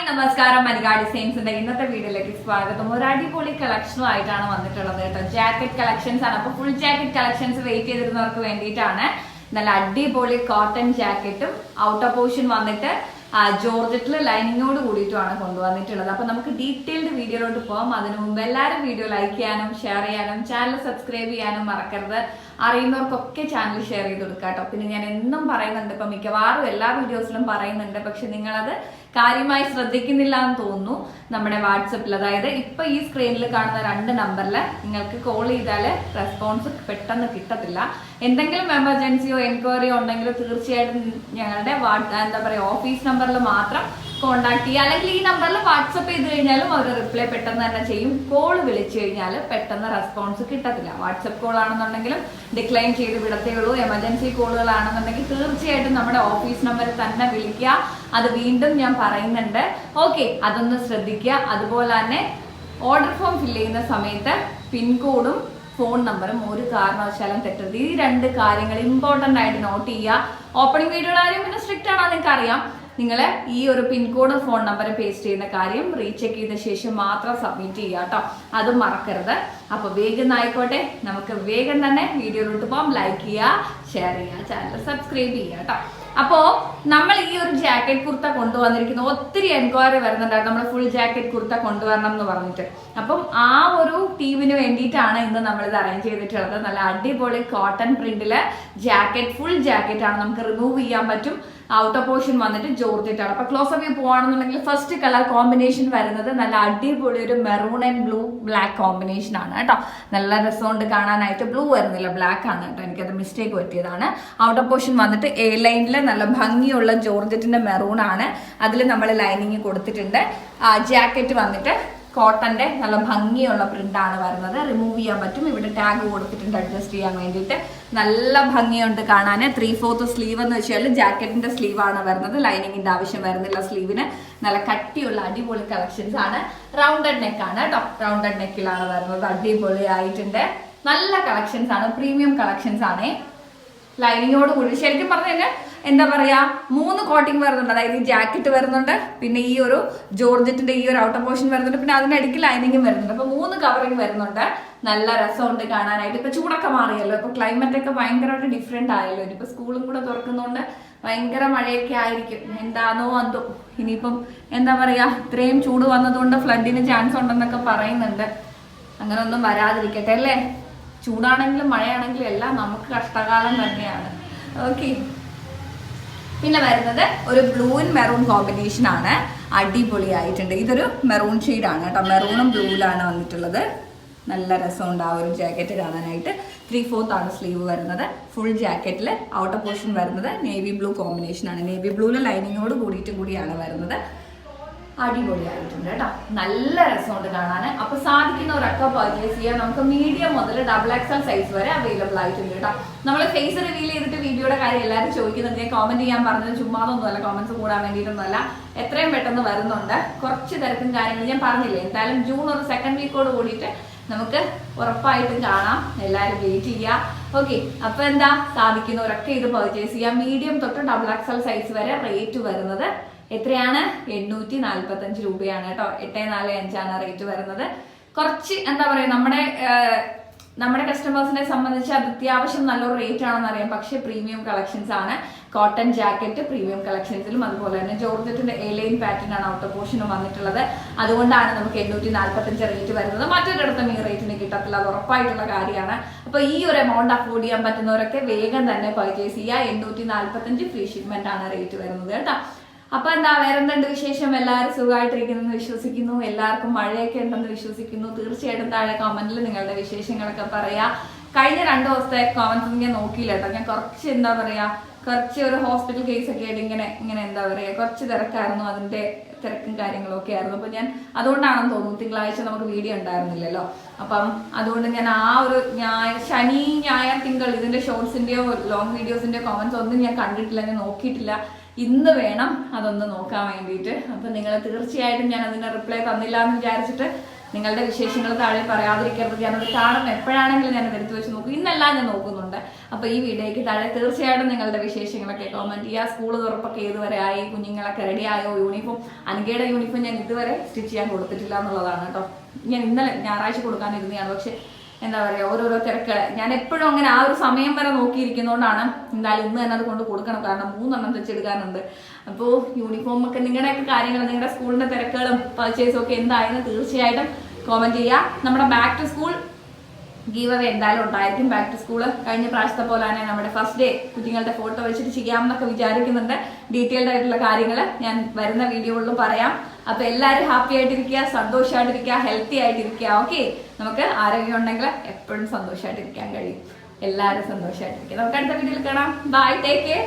Hi നമസ്കാരം. മരികാടി സെയിംസിന്റെ ഇന്നത്തെ വീഡിയോയിലേക്ക് സ്വാഗതം. ഒരു അടിപൊളി കളക്ഷനും ആയിട്ടാണ് വന്നിട്ടുള്ളത് കേട്ടോ. ജാക്കറ്റ് കളക്ഷൻസ് ആണ്. അപ്പൊ ഫുൾ ജാക്കറ്റ് കളക്ഷൻസ് വെയിറ്റ് ചെയ്തിരുന്നവർക്ക് വേണ്ടിയിട്ടാണ്. നല്ല അടിപൊളി കോട്ടൺ ജാക്കറ്റും ഔട്ടർ പോർഷൻ വന്നിട്ട് ജോർജറ്റിൽ ലൈനിങ്ങോട് കൂടിയിട്ടുമാണ് കൊണ്ടുവന്നിട്ടുള്ളത്. അപ്പൊ നമുക്ക് ഡീറ്റെയിൽഡ് വീഡിയോയിലോട്ട് പോകാം അതിനു മുമ്പ് എല്ലാവരും വീഡിയോ ലൈക്ക് ചെയ്യാനും ഷെയർ ചെയ്യാനും ചാനൽ സബ്സ്ക്രൈബ് ചെയ്യാനും മറക്കരുത്. അറിയുന്നവർക്കൊക്കെ ചാനൽ ഷെയർ ചെയ്ത് കൊടുക്കുക കേട്ടോ പിന്നെ ഞാൻ എന്നും പറയുന്നുണ്ട് ഇപ്പൊ മിക്കവാറും എല്ലാ വീഡിയോസിലും പറയുന്നുണ്ട്. പക്ഷെ നിങ്ങളത് കാര്യമായി ശ്രദ്ധിക്കുന്നില്ല എന്ന് തോന്നുന്നു നമ്മുടെ വാട്സപ്പിൽ. അതായത് ഇപ്പൊ ഈ സ്ക്രീനിൽ കാണുന്ന രണ്ട് നമ്പറിൽ നിങ്ങൾക്ക് കോൾ ചെയ്താൽ റെസ്പോൺസ് പെട്ടെന്ന് കിട്ടത്തില്ല. എന്തെങ്കിലും എമർജൻസിയോ എൻക്വയറിയോ ഉണ്ടെങ്കിൽ തീർച്ചയായിട്ടും ഞങ്ങളുടെ എന്താ പറയുക ഓഫീസ് നമ്പറിൽ മാത്രം കോൺടാക്ട് ചെയ്യുക. അല്ലെങ്കിൽ ഈ നമ്പറിൽ വാട്സപ്പ് ചെയ്ത് കഴിഞ്ഞാലും അവർ റിപ്ലൈ പെട്ടെന്ന് തന്നെ ചെയ്യും. കോൾ വിളിച്ചു കഴിഞ്ഞാൽ പെട്ടെന്ന് റെസ്പോൺസ് കിട്ടത്തില്ല. വാട്സപ്പ് കോൾ ആണെന്നുണ്ടെങ്കിലും ഡിക്ലൈൻ ചെയ്ത് വിടത്തേ ഉള്ളൂ. എമർജൻസി കോളുകളാണെന്നുണ്ടെങ്കിൽ തീർച്ചയായിട്ടും നമ്മുടെ ഓഫീസ് നമ്പറിൽ തന്നെ വിളിക്കുക. അത് വീണ്ടും ഞാൻ പറയുന്നുണ്ട്. ഓക്കെ അതൊന്ന് ശ്രദ്ധിക്കുക. അതുപോലെ തന്നെ ഓർഡർ ഫോം ഫില്ല് ചെയ്യുന്ന സമയത്ത് പിൻകോഡും ഫോൺ നമ്പറും ഒരു കാരണവശാലും തെറ്റരുത്. ഈ രണ്ട് കാര്യങ്ങൾ ഇമ്പോർട്ടന്റ് ആയിട്ട് നോട്ട് ചെയ്യുക. ഓപ്പണിംഗ് വീഡിയോയുടെ കാര്യം പിന്നെ സ്ട്രിക്റ്റ് ആണോ നിങ്ങൾക്ക് അറിയാം നിങ്ങൾ ഈ ഒരു പിൻകോഡ് ഫോൺ നമ്പർ പേസ്റ്റ് ചെയ്യുന്ന കാര്യം റീചെക്ക് ചെയ്ത ശേഷം മാത്രം സബ്മിറ്റ് ചെയ്യുക കേട്ടോ. അത് മറക്കരുത്. അപ്പൊ വേഗം ആയിക്കോട്ടെ. നമുക്ക് വേഗം തന്നെ വീഡിയോയിലോട്ട് പോകാം ലൈക്ക് ചെയ്യുക ഷെയർ ചെയ്യുക ചാനൽ സബ്സ്ക്രൈബ് ചെയ്യുക കേട്ടോ. അപ്പോ നമ്മൾ ഈ ഒരു ജാക്കറ്റ് കുർത്ത കൊണ്ടുവന്നിരിക്കുന്ന. ഒത്തിരി എൻക്വയറി വരുന്നുണ്ടായിരുന്നു. നമ്മൾ ഫുൾ ജാക്കറ്റ് കുർത്ത കൊണ്ടുവരണം എന്ന് പറഞ്ഞിട്ട്. അപ്പം ആ ഒരു ടീമിന് വേണ്ടിയിട്ടാണ് ഇന്ന് നമ്മൾ ഇത് അറേഞ്ച് ചെയ്തിട്ടുള്ളത്. നല്ല അടിപൊളി കോട്ടൺ പ്രിന്റിൽ ജാക്കറ്റ് ഫുൾ ജാക്കറ്റ് ആണ് നമുക്ക് റിമൂവ് ചെയ്യാൻ പറ്റും. ഔട്ടർ പോർഷൻ വന്നിട്ട് ജോർജറ്റാണ് അപ്പൊ ക്ലോസ് അപ്പ് പോവാണെന്നുണ്ടെങ്കിൽ ഫസ്റ്റ് കളർ കോമ്പിനേഷൻ വരുന്നത് നല്ല അടിപൊളി ഒരു maroon and blue black combination ആണ് കേട്ടോ. നല്ല രസമുണ്ട് കാണാനായിട്ട്. ബ്ലൂ വരുന്നില്ല ബ്ലാക്ക് ആണ് കേട്ടോ. എനിക്കത് മിസ്റ്റേക്ക് പറ്റിയതാണ്. ഔട്ടർ പോർഷൻ വന്നിട്ട് എ ലൈനിൽ നല്ല ഭംഗിയുള്ള ജോർജറ്റിന്റെ മെറൂൺ ആണ്. അതിൽ നമ്മൾ ലൈനിങ് കൊടുത്തിട്ടുണ്ട്. ജാക്കറ്റ് വന്നിട്ട് കോട്ടന്റെ നല്ല ഭംഗിയുള്ള പ്രിന്റ് ആണ് വരുന്നത്. റിമൂവ് ചെയ്യാൻ പറ്റും. ഇവിടെ ടാഗ് കൊടുത്തിട്ടുണ്ട്. അഡ്ജസ്റ്റ് ചെയ്യാൻ വേണ്ടിയിട്ട്. നല്ല ഭംഗിയുണ്ട് കാണാൻ ത്രീ ഫോർത്ത് സ്ലീവ് എന്ന് വെച്ചാൽ ജാക്കറ്റിന്റെ സ്ലീവ് ആണ് വരുന്നത്. ലൈനിങ്ങിന്റെ ആവശ്യം വരുന്നില്ല സ്ലീവിന് നല്ല കട്ടിയുള്ള അടിപൊളി കളക്ഷൻസ് ആണ്. റൗണ്ടഡ് നെക്ക് ആണ് കേട്ടോ റൗണ്ടഡ് നെക്കിലാണ് വരുന്നത്. അടിപൊളി ആയിട്ടുണ്ട് നല്ല കളക്ഷൻസ് ആണ്. പ്രീമിയം കളക്ഷൻസ് ആണ്. ലൈനിങ്ങോട് കൂടി. ശരിക്കും പറഞ്ഞു കഴിഞ്ഞാൽ എന്താ പറയാ മൂന്ന് കോട്ടിങ് വരുന്നുണ്ട്. അതായത് ഈ ജാക്കറ്റ് വരുന്നുണ്ട് പിന്നെ ഈ ഒരു ജോർജറ്റിന്റെ ഈ ഒരു ഔട്ടർ പോർഷൻ വരുന്നുണ്ട് പിന്നെ അതിനിടയ്ക്ക് ലൈനിങ്ങും വരുന്നുണ്ട്. അപ്പൊ മൂന്ന് കവറിങ് വരുന്നുണ്ട്. നല്ല രസമുണ്ട് കാണാനായിട്ട്. ഇപ്പൊ ചൂടൊക്കെ മാറിയല്ലോ. ഇപ്പൊ ക്ലൈമറ്റ് ഒക്കെ ഭയങ്കരമായിട്ട് ഡിഫറെന്റ് ആയല്ലോ. ഇനിയിപ്പോ സ്കൂളും കൂടെ തുറക്കുന്നതുകൊണ്ട് ഭയങ്കര മഴയൊക്കെ ആയിരിക്കും. എന്താണോ എന്തോ. ഇനിയിപ്പം എന്താ പറയാ ഇത്രയും ചൂട് വന്നതുകൊണ്ട് ഫ്ലഡിന് ചാൻസ് ഉണ്ടെന്നൊക്കെ പറയുന്നുണ്ട്. അങ്ങനെ ഒന്നും വരാതിരിക്കട്ടെ അല്ലേ? ചൂടാണെങ്കിലും മഴയാണെങ്കിലും എല്ലാം നമുക്ക് കഷ്ടകാലം തന്നെയാണ്. ഓക്കെ പിന്നെ വരുന്നത് ഒരു ബ്ലൂ ആൻഡ് മെറൂൺ കോമ്പിനേഷൻ ആണ്. അടിപൊളിയായിട്ടുണ്ട്. ഇതൊരു മെറൂൺ ആണ് കേട്ടോ. മെറൂണും ബ്ലൂവിലാണ് വന്നിട്ടുള്ളത്. നല്ല രസമുണ്ട് ആ ഒരു ജാക്കറ്റ് കാണാനായിട്ട്. ത്രീ ഫോർത്ത് ആണ് സ്ലീവ് വരുന്നത്. ഫുൾ ജാക്കറ്റിൽ ഔട്ടർ പോർഷൻ വരുന്നത്. നേവി ബ്ലൂ കോമ്പിനേഷൻ ആണ്. നേവി ബ്ലൂവിൽ ലൈനിങ്ങോട് കൂടിയിട്ട് കൂടിയാണ് വരുന്നത്. അടിപൊളിയായിട്ടുണ്ട് കേട്ടോ. നല്ല രസമുണ്ട് കാണാൻ അപ്പൊ സാധിക്കുന്നവരൊക്കെ പർച്ചേസ് ചെയ്യാം നമുക്ക് മീഡിയം മുതൽ ഡബിൾ എക്സൽ സൈസ് വരെ അവൈലബിൾ ആയിട്ടുണ്ട് കേട്ടോ. നമ്മൾ ഫേസ് റിവീൽ ചെയ്തിട്ട് വീഡിയോയുടെ കാര്യം എല്ലാവരും ചോദിക്കുന്നുണ്ട്. ഞാൻ കോമന്റ് ചെയ്യാൻ പറഞ്ഞത് ചുമ്മാതൊന്നുമല്ല കോമന്റ്സ് കൂടാൻ വേണ്ടിയിട്ടൊന്നുമല്ല. എത്രയും പെട്ടെന്ന് വരുന്നുണ്ട്. കുറച്ച് തിരക്കും കാര്യങ്ങളും ഞാൻ പറഞ്ഞില്ലേ? എന്തായാലും ജൂൺ ഒരു സെക്കൻഡ് വീക്കോട് കൂടിയിട്ട് നമുക്ക് ഉറപ്പായിട്ടും കാണാം. എല്ലാവരും വെയിറ്റ് ചെയ്യുക ഓക്കെ അപ്പൊ എന്താ? സാധിക്കുന്നവരൊക്കെ ഇത് പർച്ചേസ് ചെയ്യാം. മീഡിയം തൊട്ട് ഡബിൾ എക്സൽ സൈസ് വരെ റേറ്റ് വരുന്നത് എത്രയാണ്? എണ്ണൂറ്റി നാല്പത്തി അഞ്ച് രൂപയാണ് കേട്ടോ. എട്ട് നാല് അഞ്ചാണ് റേറ്റ് വരുന്നത്. കുറച്ച് എന്താ പറയുക നമ്മുടെ നമ്മുടെ കസ്റ്റമേഴ്സിനെ സംബന്ധിച്ച് അത് അത്യാവശ്യം നല്ലൊരു റേറ്റ് ആണെന്ന് അറിയാം. പക്ഷെ പ്രീമിയം കളക്ഷൻസ് ആണ്. കോട്ടൺ ജാക്കറ്റ് പ്രീമിയം കളക്ഷൻസിലും അതുപോലെ തന്നെ ജോർജറ്റിന്റെ എലൈൻ പാറ്റേൺ ആണ് ഔട്ടർ പോർഷനും വന്നിട്ടുള്ളത്. അതുകൊണ്ടാണ് നമുക്ക് എണ്ണൂറ്റി നാല്പത്തഞ്ച് റേറ്റ് വരുന്നത്. മറ്റൊരിടത്തും ഈ റേറ്റിന് കിട്ടത്തില്ല. അത് ഉറപ്പായിട്ടുള്ള കാര്യമാണ്. അപ്പൊ ഈ ഒരു എമൗണ്ട് അഫോർഡ് ചെയ്യാൻ പറ്റുന്നവരൊക്കെ വേഗം തന്നെ പർച്ചേസ് ചെയ്യുക. എണ്ണൂറ്റി നാൽപ്പത്തഞ്ച് ഫ്രീ ഷിപ്മെന്റ് ആണ് റേറ്റ് വരുന്നത് കേട്ടോ. അപ്പൊ എന്താ വേറെ എന്തുണ്ട് വിശേഷം? എല്ലാവരും സുഖമായിട്ടിരിക്കുന്നു വിശ്വസിക്കുന്നു. എല്ലാവർക്കും മഴയൊക്കെ ഉണ്ടെന്ന് വിശ്വസിക്കുന്നു. തീർച്ചയായിട്ടും താഴെ കമന്റിൽ നിങ്ങളുടെ വിശേഷങ്ങളൊക്കെ പറയാ. കഴിഞ്ഞ രണ്ടു ദിവസത്തെ കോമന്റ്സ് ഞാൻ നോക്കിയില്ല കേട്ടോ. ഞാൻ കുറച്ച് എന്താ പറയാ കുറച്ച് ഒരു ഹോസ്പിറ്റൽ കേസ് ഒക്കെ ആയിട്ട് ഇങ്ങനെ ഇങ്ങനെ എന്താ പറയാ കുറച്ച് തിരക്കായിരുന്നു. അതിന്റെ തിരക്കും കാര്യങ്ങളും ഒക്കെ ആയിരുന്നു. അപ്പൊ ഞാൻ അതുകൊണ്ടാണെന്ന് തോന്നുന്നു തിങ്കളാഴ്ച നമുക്ക് വീഡിയോ ഉണ്ടായിരുന്നില്ലല്ലോ. അപ്പം അതുകൊണ്ട് ഞാൻ ആ ഒരു ഞായർ ശനി ഞായർ തിങ്കൾ ഇതിന്റെ ഷോർട്സിന്റെയോ ലോങ് വീഡിയോസിന്റെയോ കോമന്റ്സ് ഒന്നും ഞാൻ കണ്ടിട്ടില്ല ഞാൻ നോക്കിയിട്ടില്ല. ഇന്ന് വേണം അതൊന്ന് നോക്കാൻ വേണ്ടിയിട്ട്. അപ്പം നിങ്ങൾ തീർച്ചയായിട്ടും ഞാൻ അതിന് റിപ്ലൈ തന്നില്ല എന്ന് വിചാരിച്ചിട്ട് നിങ്ങളുടെ വിശേഷങ്ങൾ താഴെ പറയാതിരിക്കരുത്. ഞാനത് കാണും. എപ്പോഴാണെങ്കിലും ഞാൻ എടുത്തു വെച്ച് നോക്കും. ഇന്നെല്ലാം ഞാൻ നോക്കുന്നുണ്ട്. അപ്പോൾ ഈ വീഡിയോയ്ക്ക് താഴെ തീർച്ചയായിട്ടും നിങ്ങളുടെ വിശേഷങ്ങളൊക്കെ കോമെന്റ് ചെയ്യുക. സ്കൂൾ തുറപ്പൊക്കെ ഏതുവരെ ആയി? കുഞ്ഞുങ്ങളൊക്കെ റെഡി ആയോ? യൂണിഫോം അനഘയുടെ യൂണിഫോം ഞാൻ ഇതുവരെ സ്റ്റിച്ച് ചെയ്യാൻ കൊടുത്തിട്ടില്ല എന്നുള്ളതാണ് കേട്ടോ. ഞാൻ ഇന്നലെ ഞായറാഴ്ച കൊടുക്കാനിരുന്നതാണ് പക്ഷെ എന്താ പറയുക ഓരോരോ തിരക്കുകൾ ഞാൻ എപ്പോഴും അങ്ങനെ ആ ഒരു സമയം വരെ നോക്കിയിരിക്കുന്നതുകൊണ്ടാണ് എന്തായാലും ഇന്ന് തന്നെ അത് കൊണ്ട് കൊടുക്കണം. കാരണം മൂന്നെണ്ണം തെച്ചെടുക്കാനുണ്ട്. അപ്പോൾ യൂണിഫോം ഒക്കെ നിങ്ങളുടെയൊക്കെ കാര്യങ്ങൾ നിങ്ങളുടെ സ്കൂളിന്റെ തിരക്കുകളും പർച്ചേസും ഒക്കെ എന്തായാലും തീർച്ചയായിട്ടും കോമന്റ് ചെയ്യുക നമ്മുടെ back to school giveaway എന്തായാലും ഉണ്ടായിരിക്കും. ബാക്ക് ടു സ്കൂൾ കഴിഞ്ഞ പ്രാവശ്യത്തെ പോലെ തന്നെ നമ്മുടെ ഫസ്റ്റ് ഡേ കുഞ്ഞുങ്ങളുടെ ഫോട്ടോ വെച്ചിട്ട് ചെയ്യാമെന്നൊക്കെ വിചാരിക്കുന്നുണ്ട്. ഡീറ്റെയിൽഡ് ആയിട്ടുള്ള കാര്യങ്ങൾ ഞാൻ വരുന്ന വീഡിയോകളിലും പറയാം. അപ്പൊ എല്ലാവരും ഹാപ്പി ആയിട്ടിരിക്കുക സന്തോഷമായിട്ടിരിക്കുക ഹെൽത്തി ആയിട്ടിരിക്കുക. ഓക്കെ നമുക്ക് ആരോഗ്യം ഉണ്ടെങ്കിൽ എപ്പോഴും സന്തോഷമായിട്ടിരിക്കാൻ കഴിയും. എല്ലാവരും സന്തോഷമായിട്ടിരിക്കുക നമുക്ക് അടുത്ത വീഡിയോയിൽ കാണാം. Bye take care